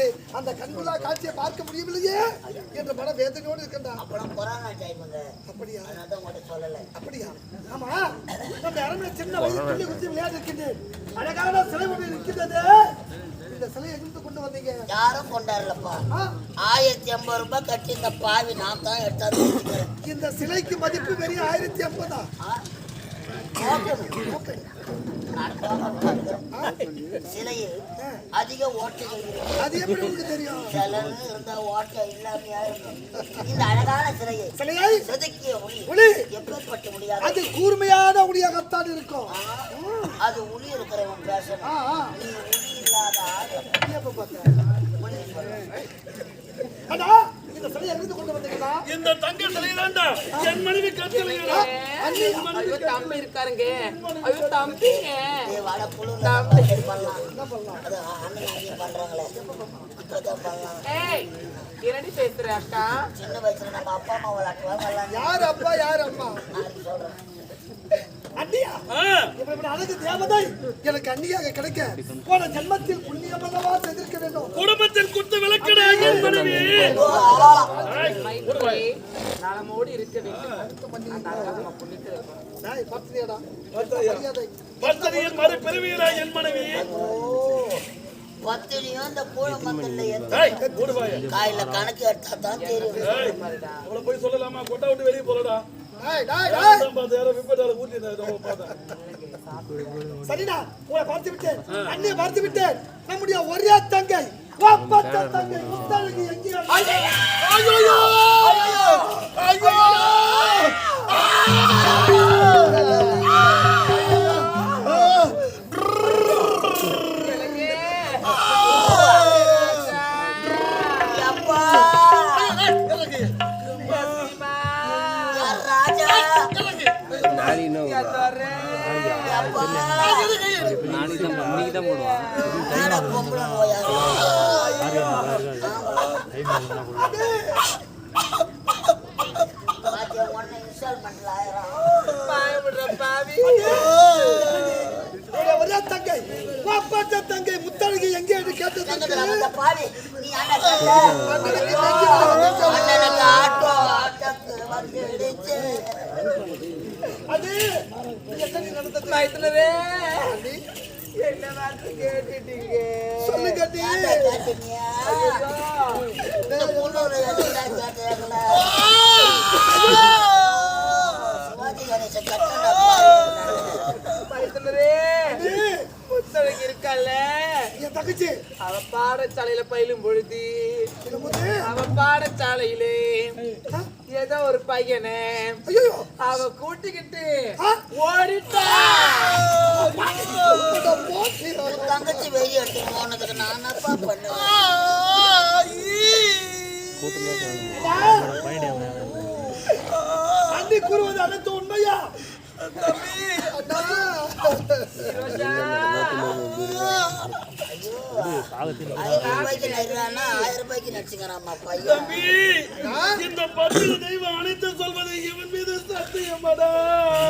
நிறைவேறியிருக்கின்றது அந்த கண்குள்ளா காட்சியை பார்க்க முடியவில்லையே என்ற மன வேதனையோடு இருக்கின்றான். அப்புறம் கொரோனா டைமுங்க அப்படியா? அதனால தான் உங்கள்கிட்ட சொல்லலை. அப்படியா? ஆமா. நம்ம அரண்மனை சின்ன வயசு இருக்கின்றேன் அழகான சிலை ஒன்று இருக்கின்றது இந்த சிலையை எங்கிருந்து கொண்டு வந்தீங்க? யாரும் கொண்டாடலப்பா. ஆயிரத்தி ஐம்பது ரூபாய் கட்டி இந்த பாவி நான் தான் எடுத்தாந்து இந்த சிலைக்கு மதிப்பு வெறும் ஆயிரத்தி ஐம்பதா. சிலையில் அதிக ஓட்டைகள் அது எப்படி உங்களுக்கு தெரியும்? சிலன்னு இருந்தா ஓட்டை இல்லாமையா இருக்கும். இந்த அழகான சிலையை சிலையை செதுக்கிய ஒளி எப்பேற்பட்ட முடியாது அது கூர்மையான ஒளியாகத்தான் இருக்கும். அது ஒளி இருக்கிறவன் பேசணும். நீ ஒளி இல்லாத ஆள். எப்ப பார்த்த? இந்த சிலையை எங்கிருந்து கொண்டு வந்தீங்களா இந்த தங்க என் மனைவி ஐயோ தம்பி இருக்காருங்க. ஐயோ தம்பிங்க வாடா, புழுந்தா, சரி பண்ணலாம். என்ன பண்ணலாம்? அது அண்ணன் பண்றாங்களே. பண்ணலாம். ஏய் என்னடி பேசுற அக்கா? சின்ன வயசுல நம்ம அப்பா அம்மா எல்லாம் யார் அப்பா யார் அம்மா? நாளைக்கு சொல்றேன். அண்ணியா? அழகு தேவதை. எனக்கு அண்ணியாக கிடைக்க போன ஜென்மத்தில் புண்ணியமல்லவா செய்திருக்க வேண்டும். குடும்பத்தில் குத்து நலமோடு இருக்க வேண்டும் அந்த அக்கா நம்ம புண்ணியத்தில் இருக்கணும். டேய், பார்த்தியாடா? மரியாதை. பத்தனியின் மறு பிறவியரா என் மனைவி. பத்தினியும் இந்த ஏய், ஓடுவாயா காயில கணக்கு எடுத்தா தான் தெரியும். போய் சொல்லலாமா? கொட்டா விட்டு வெளியே போலடா. சரிடா உங்களை பார்த்து விட்டேன். அண்ணியை பார்த்து விட்டேன். நம்முடைய ஒரே தங்கை தங்கை முத்தழகி எங்கே அவ பாடசாலையில பயிலும் பொழுது என்னும்போது, அவ பாடசாலையிலே ஏதோ ஒரு பையனை ஐயையோ, அவ கூட்டிக்கிட்டு ஆ? ஓடிட்டா தங்கச்சி வெளியே எடுத்து போனதுக்கு நான் என்னப்பா பண்ணுவேன் அண்ணி கூறுவது அனைத்து உண்மையா? இந்த பத்து தெய்வம் அனைத்து சொல்வது சத்தியமாடா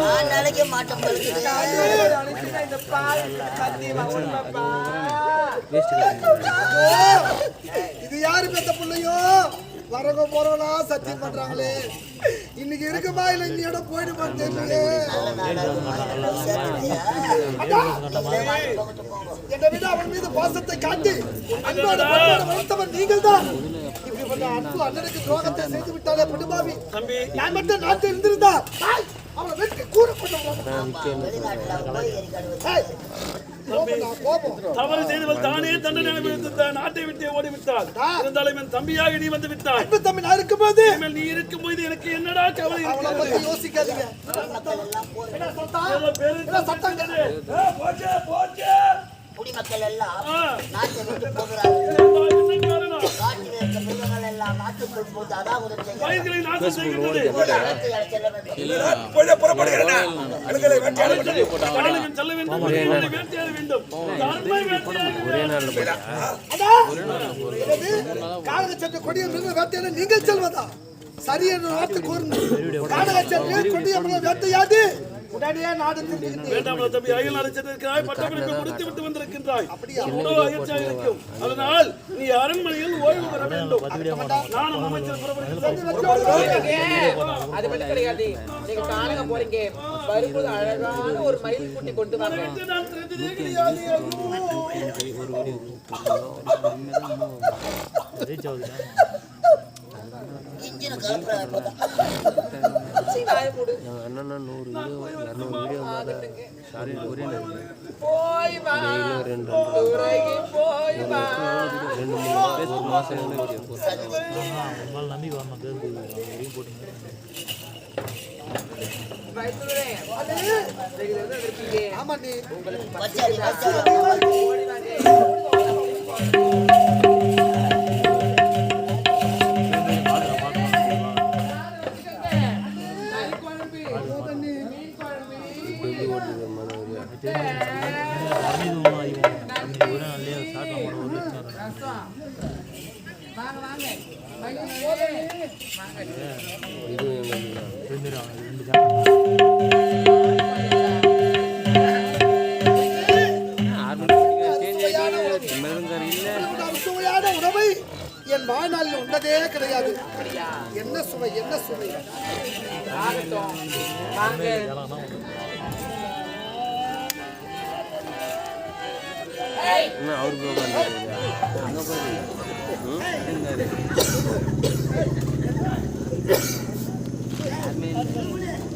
நான் நினைக்க மாட்டேன் படுத்துட்டு இந்த பால் சத்தியமா உண்மைப்பா இது யாரு பெத்த பிள்ளையோ? வரவங்க போறவனா சத்தியம் பண்றாங்களே. இன்னைக்கு இருக்குமா இல்ல இந்த இடம் போயிடுமான்னு தெரியலையே. என்னை விட அவன் மீது பாசத்தை காட்டி அன்போடு வளர்த்தவன் நீங்கள் தான் இப்படிப்பட்ட அன்பு அண்ணனுக்கு துரோகத்தை செய்து விட்டாலே படுபாவி தம்பி. நான் மட்டும் நாட்டில் இருந்திருந்தா கூற கொண்டு கோபம் தவறு செய்தவள் தானே தண்டனை அனுபவித்து நாட்டை விட்டு ஓடிவிட்டாள். இருந்தாலும் என் தம்பியாக நீ வந்து விட்டாய் அன்பு தம்பி நான் இருக்கும்போது நீ இருக்கும்போது எனக்கு என்னடா கவலை அவளை இருக்கிறது? யோசிக்காதீங்க. ஏ, போச்சே போச்சே. குடிமக்கள் எல்லாம். நாட்டை விட்டு போகிறார்கள். காட்டில் இருக்க மிருகங்கள் எல்லாம் நாட்டுக்குள் போது நீங்கள் செல்வதா? சரி என்று வார்த்தை கூறுங்கள். கானக சென்று கொடிய வேட்டையாது. உடனே நாடு வேண்டாம் தம்பி. அயல் அழைச்சிருக்கிறாய் பட்டமளிப்பு முடித்து விட்டு வந்திருக்கின்றாய் அப்படியா? உணவு அயற்சியாக இருக்கும் அதனால் நீ அரண்மனையில் ஓய்வு பெற வேண்டும். நானும் அமைச்சர் அது மட்டும் கிடையாது. நீங்க காணக போறீங்க. வரும்போது அழகான ஒரு மயில் குட்டி கொண்டு வாங்க. இன்ஜின் சீ, வாயை மூடு. அண்ணா நூறு வீடியோ இரநூறு வீடியோ ஆகட்டுங்க. சாரி ஒரே நேரம் போய் வா. துறைக்கு போய் வா. ரெண்டு மூணு பேர்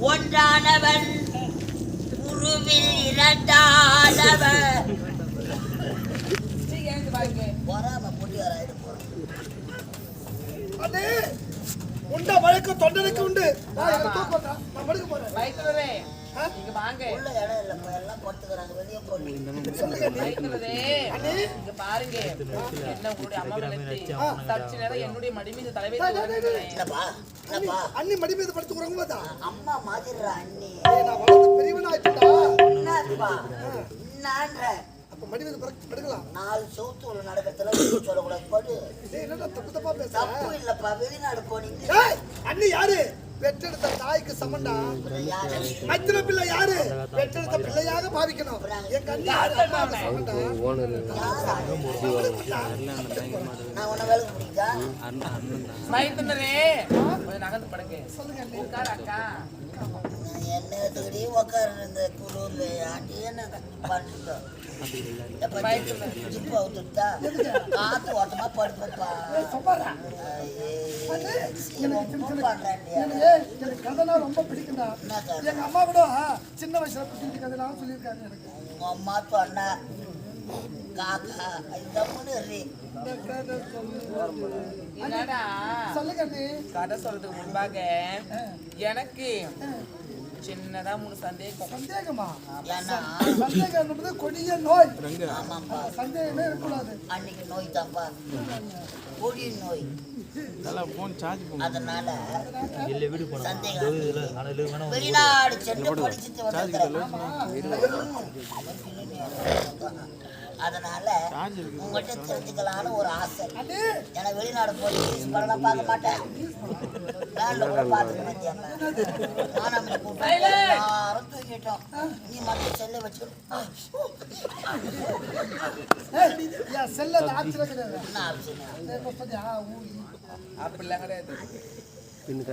ஒன்றானவன் உருவில் இரண்டானவன். உண்ட வழக்கு தொண்டனுக்கு உண்டு. நான் படுக்க போறேன். இங்க வாங்க. உள்ள இடம் இல்லப்பா எல்லாம் படுத்துக்கிறாங்க வெளியே போட்டு இங்க பாருங்க. என்ன உங்களுடைய அம்மா நினைத்து சற்று நேரம் என்னுடைய மடி மீது தலைவை. என்னப்பா? என்னப்பா? அண்ணி மடி மீது அம்மா மாதிரிடா அண்ணி. நான் வளர்ந்து என்னப்பா அப்ப மடி மீது படுக்க- படுக்கலாம். நாலு சவுத்து உள்ள நடக்கிறதுல வெளியே சொல்லக்கூடாது படு. என்னடா தப்பு தப்பா பேச தப்பு இல்லப்பா வெளிநாடு போனீங்க. அண்ணி யாரு? பெற்றெடுத்த தாய்க்கு சமண்டா? யாரு அத்தனை பிள்ளை யாரு? பெற்றெடுத்த பிள்ளையாக பாவிக்கணும். வயிற்றுலதே கொஞ்சம் நகர்ந்து படுங்க. உட்காரு அக்கா. நான் என்ன தேடி உக்கார இந்த குழுவில் ஆண்டி என்ன பண்ணிட்டோம் ஜிப்பு அவுத்துட்டா காத்து ஓட்டமா எனக்கு கதைனா ரொம்ப பிடிக்கும்டா? எங்க அம்மா கூட சின்ன வயசுல புத்தி கதைலாம் சொல்லியிருக்காங்க எனக்கு உங்க அம்மா சொன்னா காக்கா சொல்லுங்க கதை சொல்றதுக்கு முன்பாக எனக்கு சின்னதா மூணு சந்தேகம் சந்தேகமா ஏன்னா சந்தேகம் என்பது கொடிய நோய் ஆமாப்பா சந்தேகமே இருக்கக்கூடாது அன்னைக்கு நோய் தான்ப்பா கொடி நோய் அதனால சந்தேகம் வெளிநாடு சென்று படிச்சுட்டு வந்திருக்கிறேன் அதனால உங்கள்கிட்ட தெரிஞ்சுக்கலான்னு ஒரு ஆசை. ஏன்னா வெளிநாடு போய் படம் பார்க்க மாட்டேன். வேன்ல கூட பார்த்துக்க மாட்டேன் எல்லாரும் தூங்கிட்டோம். நீ மட்டும் செல்ல வச்சு ஏய், என் செல்ல என்ன ஆப்ஷன். அப்படிலாம் கிடையாது. பின்னு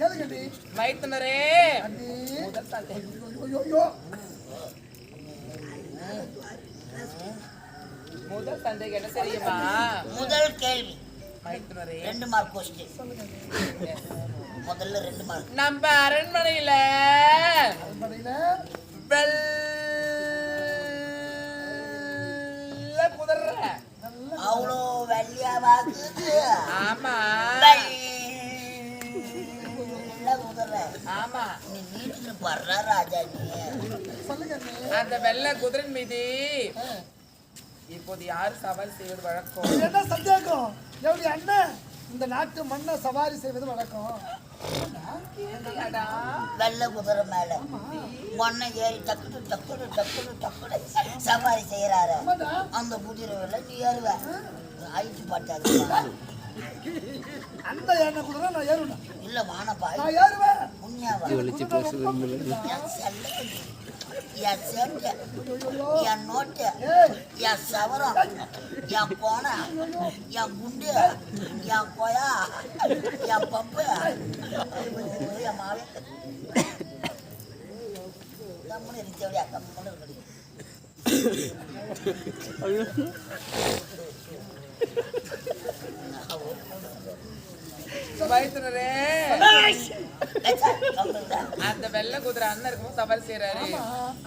கேளுங்க அண்ணி வயிற்றுனரே முதல் சந்தேகம் என்ன தெரியுமா? முதல் கேள்வி. ரெண்டு மார்க் கொஸ்டின் முதல்ல ரெண்டு மார்க் நம்ம அரண்மனையில அரண்மனையில வெள்ள குதிரை அவ்வளோ வெள்ளியாவாக்குது ஆமா. ஆமா. நீ என்ன பர்றா ராஜா நீ. அந்த வெள்ளை குதிரையின் மீது இப்போது யார் சவாரி செய்வது வழக்கம்? என்ன சந்தேகம்? எப்படி அண்ணன். இந்த நாட்டு மண்ணை சவாரி செய்வது வழக்கம்? வெள்ளை குதிரை மேல. மண்ணை ஏறி டக்குனு டக்குனு டக்குனு டக்குனு சவாரி செய்யறாரு. அந்த குதிரை மேல நீ ஏறுவ. ஐட்டு பட்டாது அந்த எண்ணெய் கூட நான் ஏறுவேன். இல்ல வானப்பா. நான் ஏறுவேன். உண்மையாவா வலிச்சு பேச விரும்பல என் சேட்டை என் நோட்டு. என் சவரம். என் கோண. என் குண்டு. என் கொயா. என் பப்பு. என் மாவே கம்முன்னு இருக்கடியா கம்முன்னு இருக்கடி கம்முன்னு அந்த வெள்ளை குதிரை அண்ணன் இருக்கும்போது சவாரி செய்யறாரு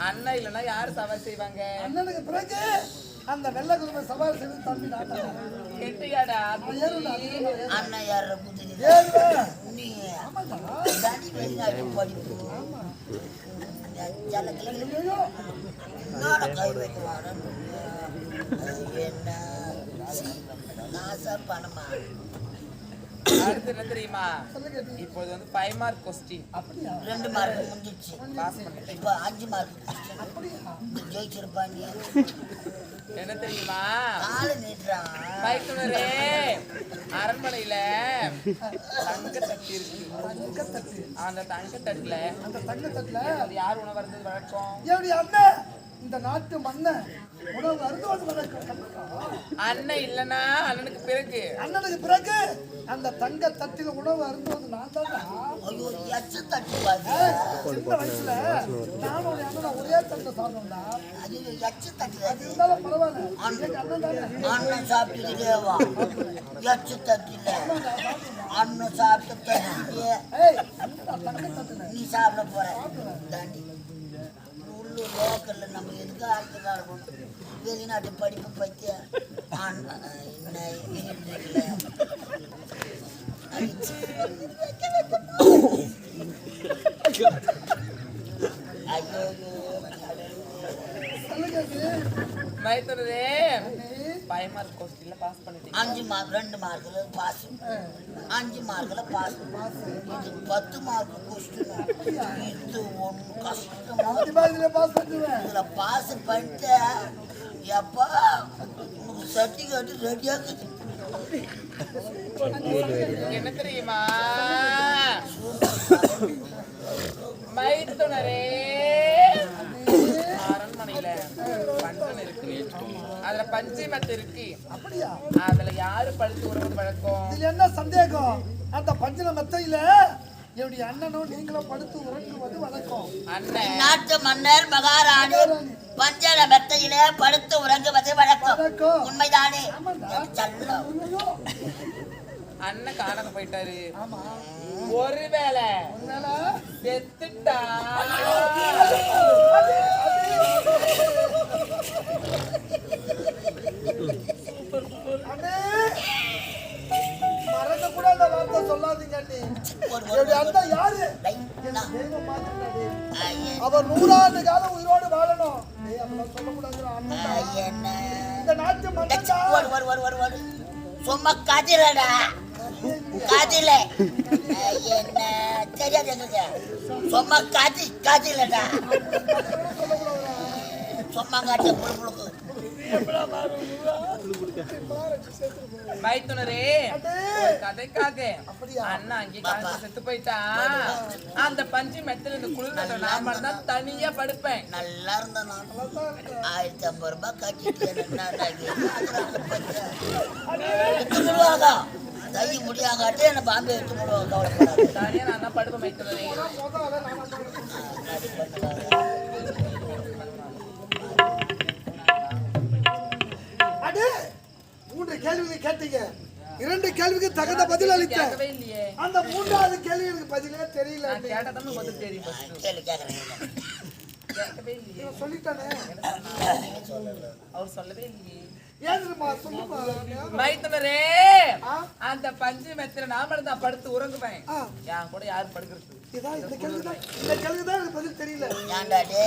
அண்ணன் இல்லைன்னா யாரு சவாரி செய்வாங்க? அண்ணனுக்கு பிறகு அந்த வெள்ளை குதிரை சவாரி செய்வது தம்பி நான் கேட்டியாடா அண்ணன் குதிரை? நீ. தனி வெளிநாட்டு படிப்பு வைக்குவான என்ன காசா பணமா அடுத்து என்ன தெரியுமா. இப்போது வந்து ஃபைவ் மார்க் கொஸ்டின் அப்படியா ரெண்டு மார்க் முடிஞ்சிச்சு பாஸ் பண்ணிட்டேன். இப்போ அஞ்சு மார்க் ஜெயிச்சிருப்பாங்க. என்ன தெரியுமா? காலை நீட்டுறான் வயிற்றுனரே அரண்மனையில தங்க தட்டு இருக்கு. தங்கத்தட்டு. அந்த தங்க தட்டுல அந்த தங்கத்தட்டுல அது யார் உணவு இருந்தது வழக்கம்? எப்படி அண்ணன். இந்த நாட்டு மண்ணை உணவு கண்டிப்பா. அண்ணன் இல்லைன்னா அண்ணனுக்கு பிறகு. அண்ணனுக்கு பிறகு அந்த தங்க தட்டில உணவு அருந்துவது நான் தான்? ஐயோ எச்ச தட்டு பாரு சின்ன வயசுல நானும் அண்ணன் ஒரே தட்டை சாப்பிட்டோம்டா அது எச்ச தட்டு அது இருந்தாலும் பரவாயில்ல. எங்க அண்ணன் தானே. அண்ணன் சாப்பிட்டுக்கிட்டே வா. எச்ச தட்டில. அண்ணன் சாப்பிட்டு தட்டுல நீ சாப்பிட போற. தாண்டி உள்ளூர் லோக்கல்ல நம்ம எதுக்கு ஆட்சி இருக்கணும் வெளிநாட்டு படிப்பு பத்தி அண்ணன் ஐயோ சொல்லுங்க ஃபைவ் மார்க் கொஸ்டின்ல பாஸ் பண்ணிட்டீங்க அஞ்சு மார்க் ரெண்டு மார்க்ல பாஸ் அஞ்சு மார்க்ல பாஸ் இது பத்து மார்க் கொஸ்டின் இது ஒன்று கஷ்டமா இதுல பாஸ் பண்ணுவேன் இதுல பாஸ் பண்ணிட்டு எப்பா? உனக்கு சர்டிஃபிகேட் ரெடியா இருக்குது என்ன தெரியுமா? மைத்துனரே. அரண்மனையில பஞ்சம் இருக்கு. அதுல பஞ்சை மத்து இருக்கு. அப்படியா? அதுல யாரு பழுத்து உறவுது வழக்கம் இதுல என்ன சந்தேகம்? அந்த பஞ்சன மெத்தையில என்னுடைய அண்ணனும் நீங்களும் படுத்து உறங்குவது வழக்கம். அண்ணன் நாட்டு மன்னர் மகாராணி பஞ்சர மெத்தையிலே படுத்து உறங்குவது வழக்கம். வழக்கம். உண்மைதானே? அண்ணன் காணாம போயிட்டாரு. ஒருவேளை செத்துட்டா? என்னுடைய அண்ணன் யாரு? அவர் நூறாண்டு காலம் உயிரோடு வாழணும்? இந்த நாட்டு ஒரு. சும்மா கதிரடா. கதில. என்ன? தெரியாது எங்களுக்கு. சும்மா கதி கதிலடா. சும்மா காட்ட புழுப்புழுக்கு மைத்துனரே கதைக்காக. அப்படியா? அண்ணா அங்கே காலத்துல செத்து போயிட்டான் அந்த பஞ்சு மெத்தல இந்த குளிர் நான் மட்டும் தான் தனியா படுப்பேன். நல்லா இருந்த நான். ஆயிரத்தி ஐம்பது ரூபாய் கட்டிட்டு தை முடியாங்காட்டி என்ன பாம்பே எடுத்து போடுவாங்க கவலைப்படாது. தனியா நான் தான் படுப்பேன் மைத்துனரே கேட்டீங்க. இரண்டு கேள்விக்கு தகுந்த பதில் அளித்த அந்த மூன்றாவது கேள்வி எனக்கு பதிலே தெரியல சொல்லிட்டானே. அவர் சொல்லவே இல்லையே. மைத்தவரே அந்த பஞ்சு மெத்திர நாமளும் தான் படுத்து உறங்குவேன். என் கூட யாரும் படுக்கிறது இதான் இந்த கேள்வி தான் இந்த கேள்வி தான் எனக்கு பதில் தெரியல. ஏண்டாடே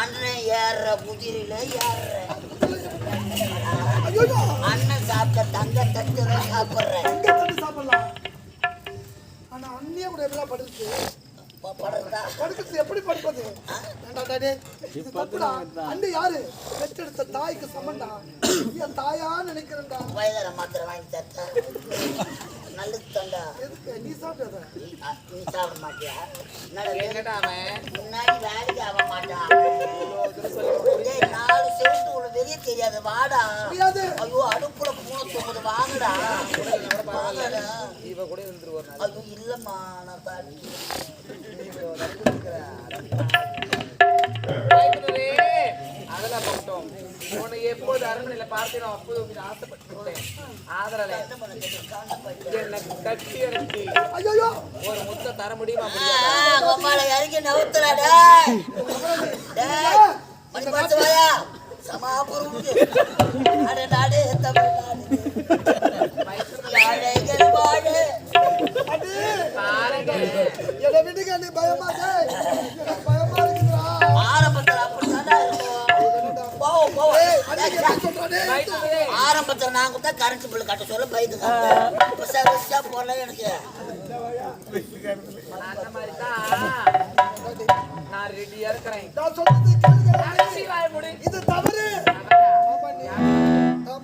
அண்ணன் ஏற குதிரையில ஏற அண்ணன் சாப்பிட்ட தங்க தட்டுற சாப்பிட்றேன். சாப்பிடலாம். ஆனா அண்ணிய கூட எப்படிலாம் படுத்து படுக்கிறது எப்படி படுப்பது? ஏன்டா டாடி? இது தப்புடா. அண்ணி யாரு? பெற்றெடுத்த தாய்க்கு சமண்டா என் தாயா நினைக்கிறேன்டா. வயதான மாத்திரை வாங்கி தரேன் நல்லது தண்டா எதுக்கு? நீ சாப்பிட்டத? நீ சாப்பிட மாட்டியா? முன்னாடி வேலைக்கு ஆக மாட்டான் நாலு செவத்து உள்ள வெளியே தெரியாது. வாடா. முடியாது ஐயோ அடுப்புல பூனை தூக்குது வாங்கடா. வாங்கடா இவ கூட இருந்துரு ஒரு நாள் ஐயோ இல்லம்மா நான் உன்னை எப்போது அரண்மனையில பார்த்தேனோ அப்போது உனக்கு ஆசைப்பட்டுட்டேன் ஆதரல என்னை கட்டி எனக்கு ஒரு முத்த தர முடியுமா முடியாதா கோமால இறங்கி நவுத்துறா மணி பார்த்து வாயா சமாபுரம் நாடு தமிழ்நாடு என்ன வீட்டுக்கு நீ பயமா ஆரம்பத்துல நான் கூட கரண்ட் பில் கட்ட சொல்ல பயந்துங்க புதுசா போன எனக்கு நான் ரெடியா இருக்கிறேன் இது தவறு.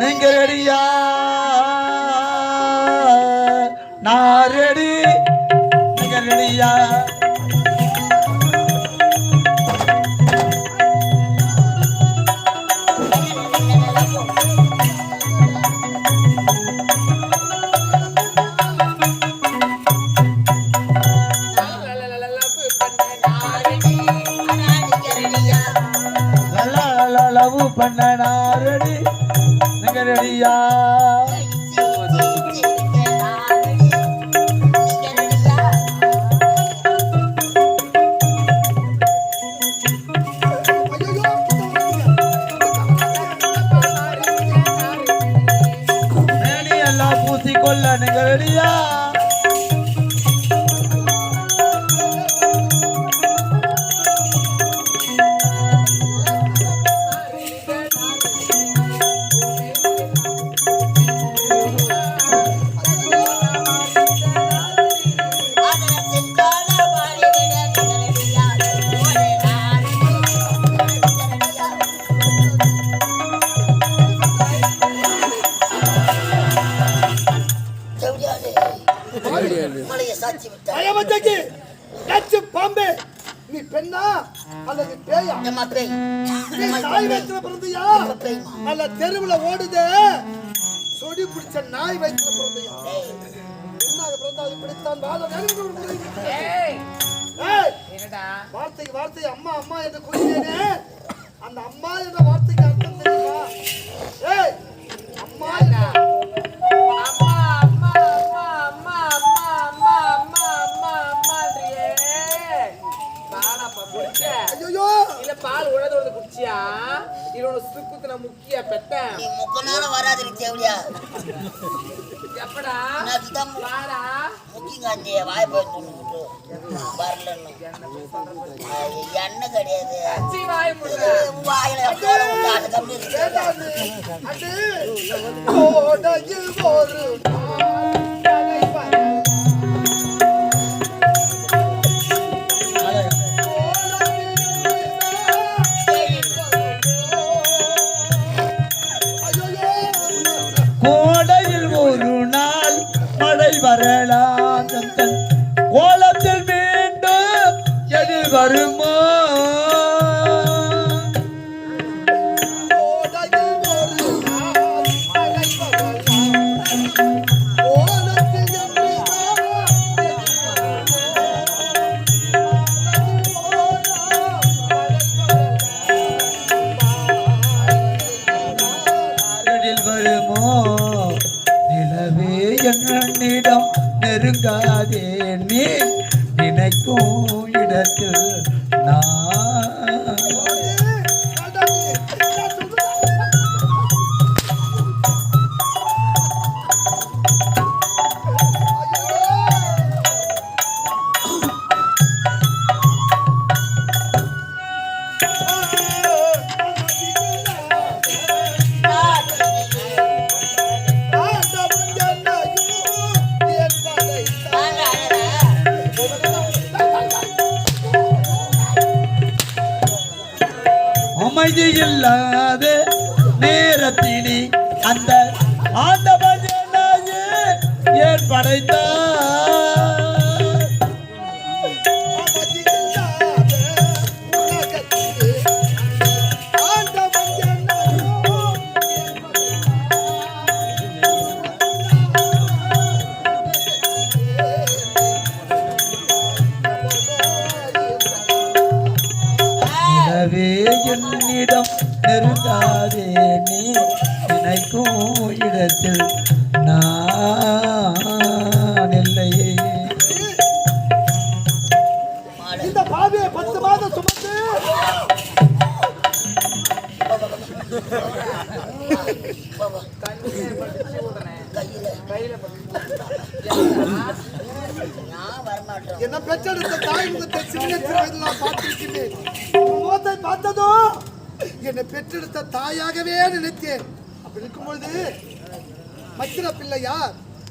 நீங்க ரெடியா நான் ரெடி நீங்க ரெடியா பேய் நல்ல தெருவுல ஓடுது. சொடி பிடிச்ச நாய் வயிற்றுல பிறந்தையா? பிறந்தாலும் பிடித்தான் வாழ வார்த்தைக்கு வார்த்தை அம்மா அம்மா என்று கூறினேனே. ஆராதனைக்கு தேவையா முக்கியங்க அந்த வாய் போய் சொல்லிட்டு வருமோ? என்னிடம் நெருங்காதே நீ நினைக்கும்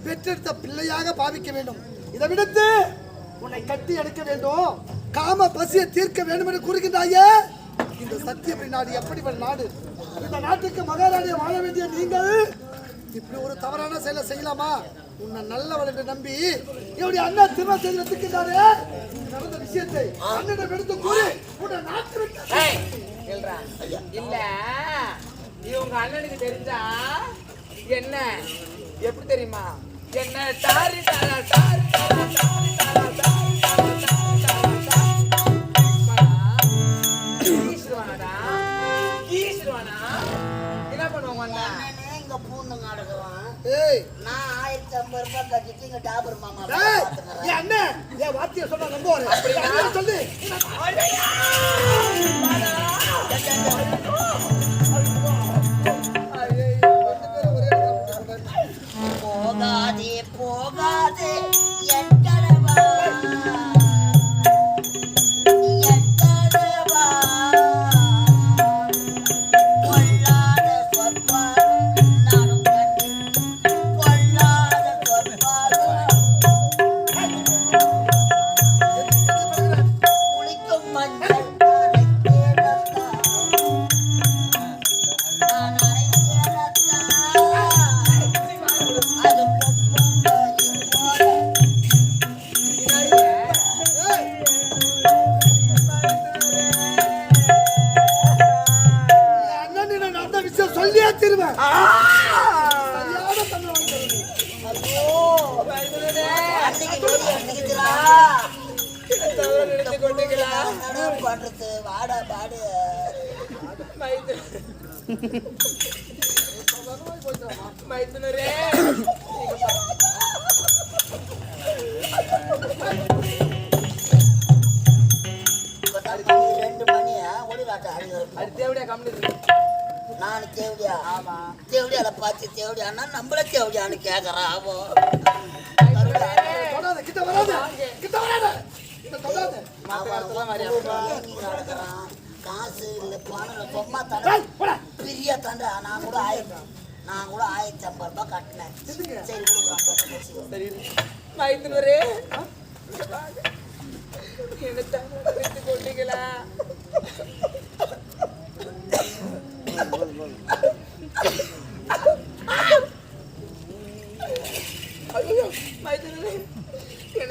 பெற்றெடுத்த பிள்ளையாக பாவிக்க வேண்டும். இதை விடுத்து உன்னை கட்டி எடுக்க வேண்டும். காம பசியை தீர்க்க வேண்டும் என்று கூறுகின்றாயே. இந்த சத்தியபுரி நாடு எப்படிப்பட்ட நாடு? இந்த நாட்டுக்கு மகாராணியை வாழ வேண்டிய நீங்கள் இப்படி ஒரு தவறான செயலை செய்யலாமா? உன்னை நல்லவள் என்று நம்பி என்னுடைய அண்ணா திருமண செய்து திக்கின்றாரே நடந்த விஷயத்தை அண்ணனிடம் எடுத்து கூறி உன்னை நாட்டு விட்டு இல்ல இவங்க அண்ணனுக்கு தெரிஞ்சா என்ன? எப்படி தெரியுமா? என்ன டாரா டாரி டாரா டாரி டாரா டாரி டாரா டாரி டாரா டாரி டாரா. ஈஸ்வரனாடா? ஈஸ்வரனா? என்ன பண்ணுவாங்க இங்க பூந்து நடக்குவான் ஏய். நான் ஆயிரத்தி ஐம்பது ரூபாய் கட்டிட்டு இங்க டாபர் மாமா ஏய், பாத்துக்கிறேன் என் வார்த்தையை சொன்னா நம்புவாரு அண்ணன் சொல்லு. பண்றது? வாடா, பாடு. மைத்துனரே ரெண்டு மணியா, ஒளிராட்ட அடிக்கிறது. அது தேவடியா கம்மி நானு தேவடியா? ஆமா தேவடியால பார்த்து தேவடியான்னா நம்மள தேவடியான்னு கேக்குறான் அவன். தொடாத, கிட்ட வராத கிட்ட வராத கிட்ட தொடாத காசு இல்ல பணம் ஏய், போடா. பிரியா தாண்டா நான் கூட ஆயிரத்தி நான் கூட ஆயிரத்தி ஐம்பது ரூபாய் கட்டினேன். சரி சரி மைத்துனரே என்ன கொண்டீங்களா ஐயோ மைத்துனரே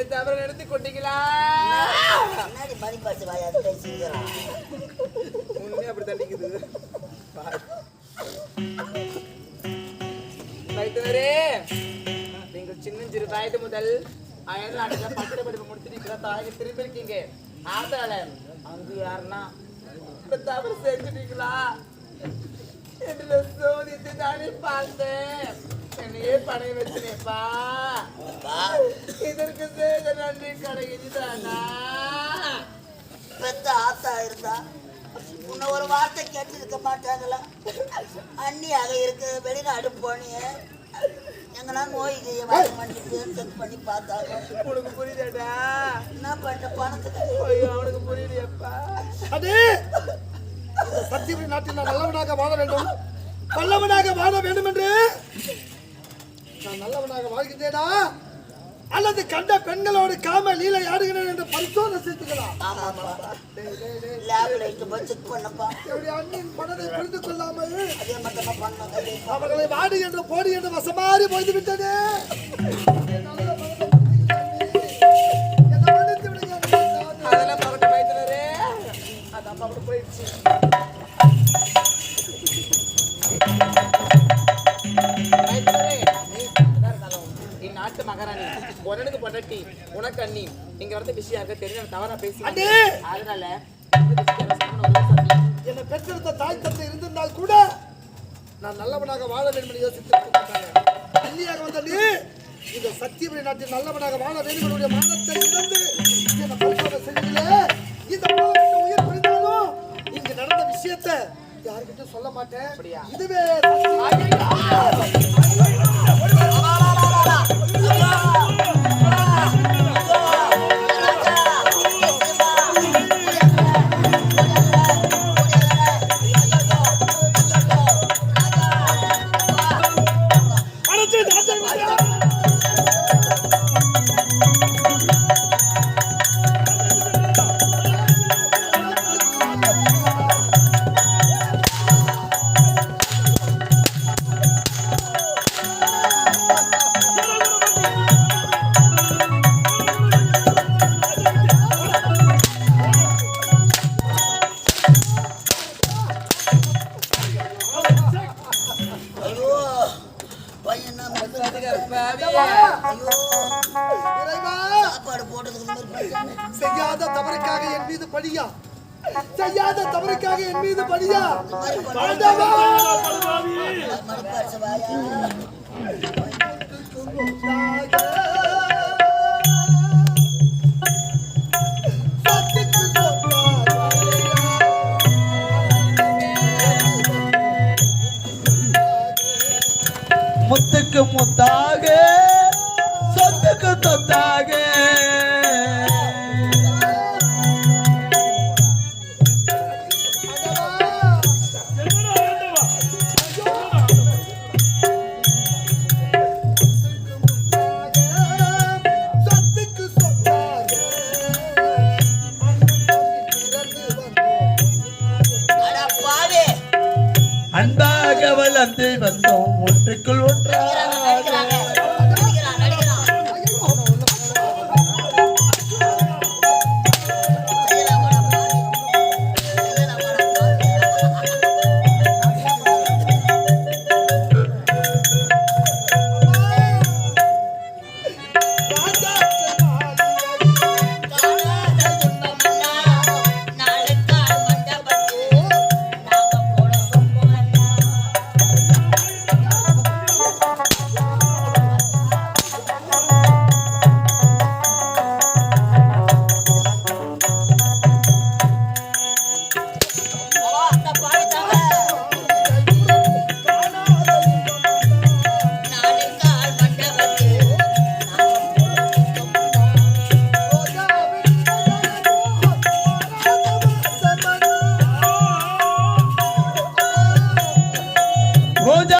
என்ன தவறு நடத்தி கொண்டீங்களா? முன்னாடி மணி பஸ் வாயாது பேசிக்கிறான் உண்மையே அப்படி தண்டிக்குது மைத்துனரே நீங்கள் சின்னஞ்சிறு வயது முதல் அயல் நாட்டில் பட்ட படிப்பு முடிச்சிருக்கிற தாய்க்கு திரும்பி இருக்கீங்க. ஆதால அங்கு யாருன்னா இப்ப தவறு செஞ்சுட்டீங்களா? என்று சோதித்து தானே பார்த்தேன். என்னை உயிரையே பணை வச்சினேப்பா இதற்கு செய்த நன்றி கிடைக்குதுதானா பெத்த ஆத்தா இருந்தா உன்னை ஒரு வார்த்தை கேட்டிருக்க மாட்டாங்களா? அண்ணியாக இருக்கு வெளிநாடு போனியே எங்கன்னா நோய் செய்ய வர மாட்டேங்குது. செக் பண்ணி பார்த்தாங்க உனக்கு புரியுதாடா. என்ன பண்ண பணத்துக்கு? ஐயோ அவனுக்கு புரியுதுப்பா அது இந்த சத்தியபுரி நாட்டில் நான் நல்லவனாக வாழ வேண்டும். வல்லவனாக வாழ வேண்டும் என்று நல்லவனாக வாழ்கின்றேனா? அல்லது கண்ட பெண்களோடு காம லீலை ஆடுகிறேன் என்று பரிசோதனை செய்துக்கலாம் அண்ணின் மனதை புரிந்து கொள்ளாமல் அவர்களை வாடு என்று போடு என்று வசமாறி போய்ந்து விட்டது. பொண்டாட்டி உனக்கு அண்ணி வந்து விஷயம் இருக்க தெரிஞ்ச தவறா பேசி! அதனால. என்னை பெற்றெடுத்த தாய் தந்தை இருந்திருந்தால் கூட நான் நல்லவனாக வாழ வேண்டும் என்று மாட்டாங்க அந்நியாக வந்த நீ இந்த சத்தியபுரி நாட்டில் நல்லவனாக வாழ வேண்டும் என்னுடைய மானத்தை இழந்து என்னை பரிசோதனை செய்வதில்லை இந்த உயிர் பிரிந்தாலும் இங்கு நடந்த விஷயத்தை யாருக்கிட்ட சொல்ல மாட்டேன்? இதுவே தவறுக்காக என் மீது பழியா? செய்யாத தவறுக்காக என் மீது பழியா? முத்துக்கு முத்தாக சொத்துக்கு சொத்தாக.